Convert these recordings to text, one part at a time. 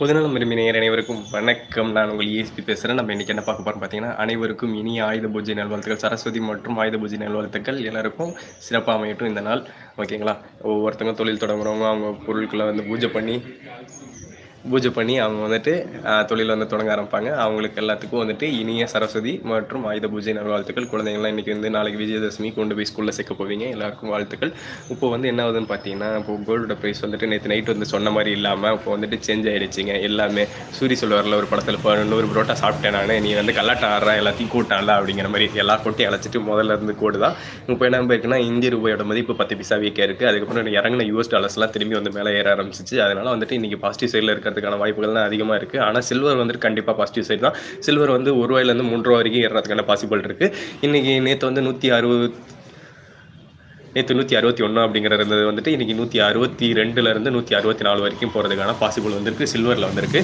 பொதுநலம் விரும்பினர் அனைவருக்கும் வணக்கம். நான் உங்கள் இஎஸ்பி பேசுகிறேன் நம்ம இன்றைக்கி என்ன பார்க்க போகிறோம் பார்த்தீங்கன்னா அனைவருக்கும் இனி ஆயுத பூஜை நல்வாழ்த்துக்கள். சரஸ்வதி மற்றும் ஆயுத பூஜை நல்வாழ்த்துக்கள். எல்லாருக்கும் சிறப்பாக அமையட்டும் இந்த நாள். ஓகேங்களா? ஒவ்வொருத்தங்க தொழில் தொடங்குறவங்க அவங்க பொருட்களை வந்து பூஜை பண்ணி பூஜை பண்ணி அவங்க வந்துட்டு தொழில் வந்து தொடங்க ஆரம்பிப்பாங்க. அவங்களுக்கு எல்லாத்துக்கும் வந்துட்டு இனிய சரஸ்வதி மற்றும் ஆயுத பூஜை நல்வாழ்த்துக்கள் குழந்தைங்களாம் இன்றைக்கி வந்து நாளைக்கு விஜயதசமி கொண்டு போய் ஸ்கூலில் சேர்க்க போவீங்க. எல்லாருக்கும் வாழ்த்துக்கள். இப்போ வந்து என்ன ஆகுதுன்னு பார்த்தீங்கன்னா இப்போ கோல்டோட ப்ரைஸ் வந்துட்டு நேற்று நைட் வந்து சொன்ன மாதிரி இல்லாமல் இப்போ வந்துட்டு சேஞ்ச் ஆகிடுச்சிங்க எல்லாமே சூரிய சொல்வாரில் ஒரு படத்தில் இப்போ நூறு புரோட்டா சாப்பிட்டேன் நான். நீ வந்து கல்லாட்டம் ஆடுற எல்லாத்தையும் கூட்டான்ல அப்படிங்கிற மாதிரி எல்லா கூட்டையும் அழைச்சிட்டு முதல்ல இருந்து கோடு தான். இப்போ என்ன இருக்குன்னா இந்திய ரூபாயோட மதிப்பு பத்து பைசா வீக்காக இருக்குது அதுக்கப்புறம் இறங்கின யூஎஸ் டாலர்ஸ்லாம் திரும்பி வந்து மேலே ஏற ஆரம்பிச்சிச்சு. அதனால் வந்துட்டு இன்றைக்கி பாசிட்டிவ் சைடில் இருக்க இருக்கிறதுக்கான வாய்ப்புகள் தான் அதிகமாக இருக்குது ஆனால் சில்வர் வந்துட்டு கண்டிப்பாக பாசிட்டிவ் சைடு தான். சில்வர் வந்து ஒரு ரூபாயிலேருந்து மூன்று ரூபா வரைக்கும் ஏறதுக்கான பாசிபிள் இருக்குது இன்றைக்கி நேற்று வந்து நூற்றி அறுபது நேற்று நூற்றி அறுபத்தி ஒன்று அப்படிங்கிறது இருந்தது வந்துட்டு இன்றைக்கி நூற்றி அறுபத்தி ரெண்டுலேருந்து நூற்றி அறுபத்தி நாலு வரைக்கும் போகிறதுக்கான பாசிபிள் வந்திருக்கு. சில்வரில் வந்திருக்கு.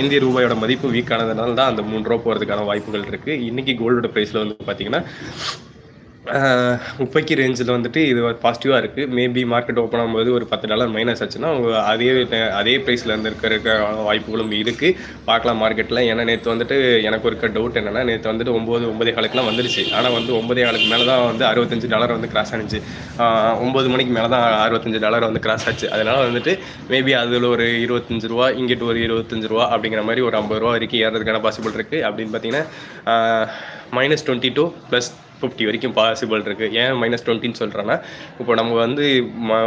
இந்திய ரூபாயோட மதிப்பு வீக்கானதுனால தான் அந்த மூணு ரூபா போகிறதுக்கான வாய்ப்புகள் இருக்குது இன்றைக்கி கோல்டோட ப்ரைஸில் வந்து பார்த்திங்கன்னா முப்பைக்கு ரேஞ்சில் வந்துட்டு இது பாசிட்டிவாக இருக்குது மேபி மார்க்கெட் ஓப்பன் ஆகும்போது ஒரு பத்து டாலர் மைனஸ் ஆச்சுன்னா அவங்க அதே அதே ப்ரைஸில் இருந்து இருக்கிற வாய்ப்புகளும் இருக்குது பார்க்கலாம் மார்க்கெட்டில் ஏன்னா நேற்று வந்துட்டு எனக்கு இருக்க டவுட் என்னென்னா நேற்று வந்துட்டு ஒம்பது ஒம்பதே காலுக்குலாம் வந்துருச்சு. ஆனால் வந்து ஒம்பதே காலுக்கு மேலே தான் வந்து அறுபத்தஞ்சு டாலர் வந்து கிராஸ் ஆனிச்சு. ஒம்பது மணிக்கு மேலே தான் அறுபத்தஞ்சு டாலர் வந்து கிராஸ் ஆச்சு. அதனால் வந்துட்டு மேபி அதில் ஒரு இருபத்தஞ்சு ரூபா இங்கிட்டு ஒரு இருபத்தஞ்சு ரூபா அப்படிங்கிற மாதிரி ஒரு ஐம்பது ரூபா வரைக்கும் ஏறதுக்கான பாசிபிள் இருக்குது அப்படின்னு பார்த்தீங்கன்னா minus twenty two plus fifty வரைக்கும் பாசிபிள் இருக்குது ஏன் மைனஸ் டுவெண்ட்டின்னு சொல்கிறேன்னா இப்போ நம்ம வந்து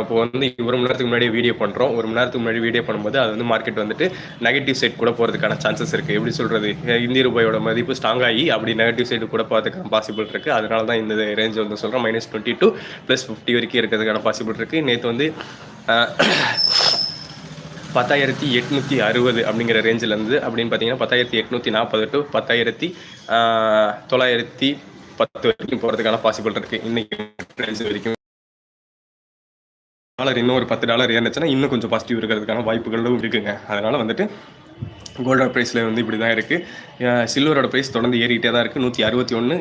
இப்போ வந்து ஒரு மணி நேரத்துக்கு முன்னாடி வீடியோ பண்ணுறோம் ஒரு மணி நேரத்துக்கு முன்னாடி வீடியோ பண்ணும்போது அது வந்து மார்க்கெட் வந்துட்டு நெகட்டிவ் சைட் கூட போகிறதுக்கான சான்சஸ் இருக்குது எப்படி சொல்கிறது இந்திய ரூபாயோட மதிப்பு ஸ்ட்ராங் ஆகி அப்படி நெகட்டிவ் சைடு கூட போகிறதுக்கான பாசிபிள் இருக்குது அதனால தான் இந்த ரேஞ்ச் வந்து சொல்கிறேன் minus twenty two plus fifty வரைக்கும் இருக்கிறதுக்கான பாசிபிள் இருக்குது நேற்று வந்து பத்தாயிரத்தி எட்நூற்றி அறுபது அப்படிங்கிற ரேஞ்சில் இருந்து அப்படின்னு பார்த்தீங்கன்னா பத்தாயிரத்தி எட்நூற்றி நாற்பது டு பத்தாயிரத்தி தொள்ளாயிரத்தி பத்து வரைக்கும் போகிறதுக்கான பாசிபிள் இருக்குது இன்னைக்கு ப்ரைஸ் வரைக்கும் டாலர் இன்னும் ஒரு பத்து டாலர் ஏறிச்சுன்னா இன்னும் கொஞ்சம் பாசிட்டிவ் இருக்கிறதுக்கான வாய்ப்புகளும் இருக்குங்க. அதனால் வந்துட்டு கோல்டோட ப்ரைஸில் வந்து இப்படி தான் இருக்குது சில்வரோட ப்ரைஸ் தொடர்ந்து ஏறிக்கிட்டே தான் இருக்குது நூற்றி அறுபத்தி ஒன்று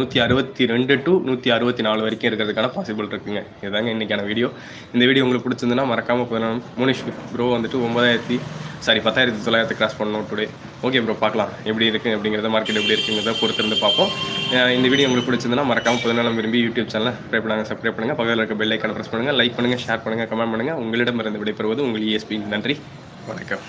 நூற்றி அறுபத்தி ரெண்டு டு நூற்றி அறுபத்தி நாலு வரைக்கும் இருக்கிறதுக்கான பாசிபிள் இருக்குங்க. இதுதாங்க இன்றைக்கான வீடியோ இந்த வீடியோ உங்களுக்கு பிடிச்சிருந்துன்னா மறக்காமல் பதினாலு மோனிஷ் ப்ரோ வந்துட்டு ஒன்பதாயிரத்தி சாரி பத்தாயிரத்தி தொள்ளாயிரத்து கிராஸ் பண்ணணும் டுடே ஓகே ப்ரோ பார்க்கலாம். எப்படி இருக்குது அப்படிங்கிறத மார்க்கெட் எப்படி இருக்குங்கிறத பொறுத்திருந்து பார்ப்போம். இந்த வீடியோ உங்களுக்கு பிடிச்சிருந்தனா மறக்காமல் புதுநலம் விரும்பி யூடியூப் சேனலை சப்ஸ்கிரைப் பண்ணுங்க சப்ஸ்கிரைப் பண்ணுங்கள் பக்கத்தில் இருக்க பெல் ஐக்கான ப்ரெஸ் பண்ணுங்கள் லைக் பண்ணுங்கள் ஷேர் பண்ணுங்கள் கமெண்ட் பண்ணுங்கள் உங்களிடமிருந்து விடைபெறுவது உங்கள் இஎஸ்பி நன்றி வணக்கம்.